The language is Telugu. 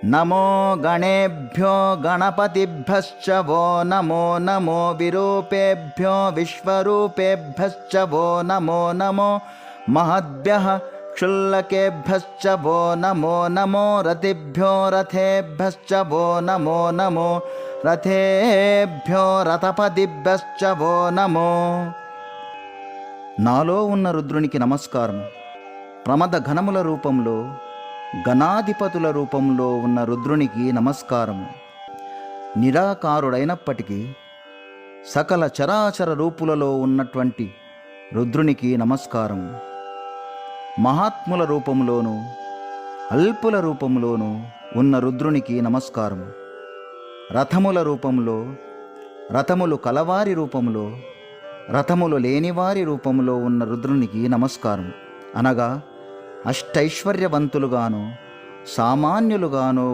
నమో గణేభ్యో గణపతిభ్యశ్చ వో నమో నమో విరూపేభ్యో విశ్వరూపేభ్యశ్చ వో నమో నమో మహద్భ్య క్షుల్లకేభ్యశ్చ వో నమో నమో రతిభ్యో రథేభ్యశ్చ వో నమో నమో రథేభ్యో రథపతిభ్యశ్చ వో నమో. నాలో ఉన్న రుద్రునికి నమస్కారం ప్రమద ఘనముల రూపంలో గణాధిపతుల రూపంలో ఉన్న రుద్రునికి నమస్కారము. నిరాకారుడైనప్పటికీ సకల చరాచర రూపులలో ఉన్నటువంటి రుద్రునికి నమస్కారము. మహాత్ముల రూపంలోనూ అల్పుల రూపంలోనూ ఉన్న రుద్రునికి నమస్కారము. రథముల రూపంలో రథములు కలవారి రూపంలో రథములు లేనివారి రూపంలో ఉన్న రుద్రునికి నమస్కారం అనగా అష్టైశ్వర్యవంతులుగాను సామాన్యులుగాను